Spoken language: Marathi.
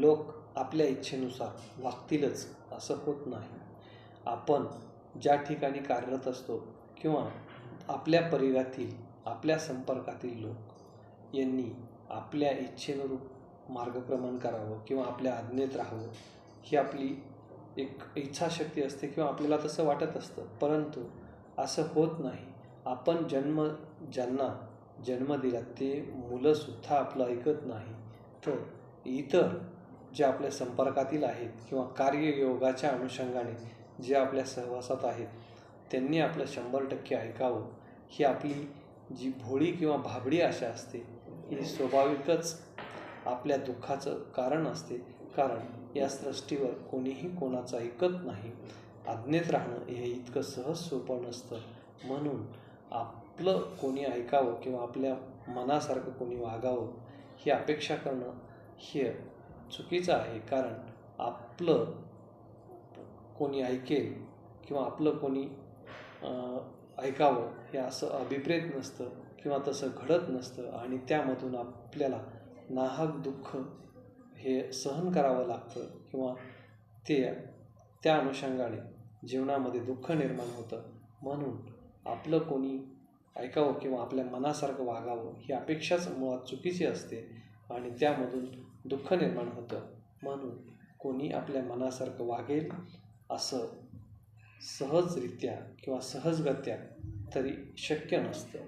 लोक आपल्या इच्छेनुसार वागतीलच असं होत नाही. आपण ज्या ठिकाणी कार्यरत असतो किंवा आपल्या परिघातील आपल्या संपर्कातील लोक यांनी आपल्या इच्छेनुरूप मार्गक्रमण करावं किंवा आपल्या आज्ञेत राहावं ही आपली एक इच्छाशक्ती असते किंवा आपल्याला तसं वाटत असतं. परंतु असं होत नाही. आपण जन्म ज्यांना जन्म दिला ते मुलंसुद्धा आपलं ऐकत नाही. तर इतर जे आपल्या संपर्कातील आहेत किंवा कार्ययोगाच्या अनुषंगाने जे आपल्या सहवासात आहेत त्यांनी आपलं शंभर टक्के ऐकावं. ही आपली जी भोळी किंवा भाबडी आशा असते ही स्वाभाविकच आपल्या दुःखाचं कारण असते. कारण या सृष्टीवर कोणीही कोणाचं ऐकत नाही. आज्ञेत राहणं हे इतकं सहज सोपं नसतं. म्हणून आपलं कोणी ऐकावं किंवा आपल्या मनासारखं कोणी वागावं ही अपेक्षा करणं हे चुकीचं आहे. कारण आपलं कोणी ऐकेल किंवा आपलं कोणी ऐकावं हे असं अभिप्रेत नसतं किंवा तसं घडत नसतं आणि त्यामधून आपल्याला नाहक दुःख हे सहन करावं लागतं किंवा ते त्या अनुषंगाने जीवनामध्ये दुःख निर्माण होतं. म्हणून आपलं कोणी ऐकावं किंवा आपल्या मनासारखं वागावं ही अपेक्षाच मुळात चुकीची असते. आणि त्यामधून दुःख निर्माण होतं. म्हणून कोणी आपल्या मनासारखं वागेल असं सहजरित्या किंवा सहजगत्या तरी शक्य नसतं.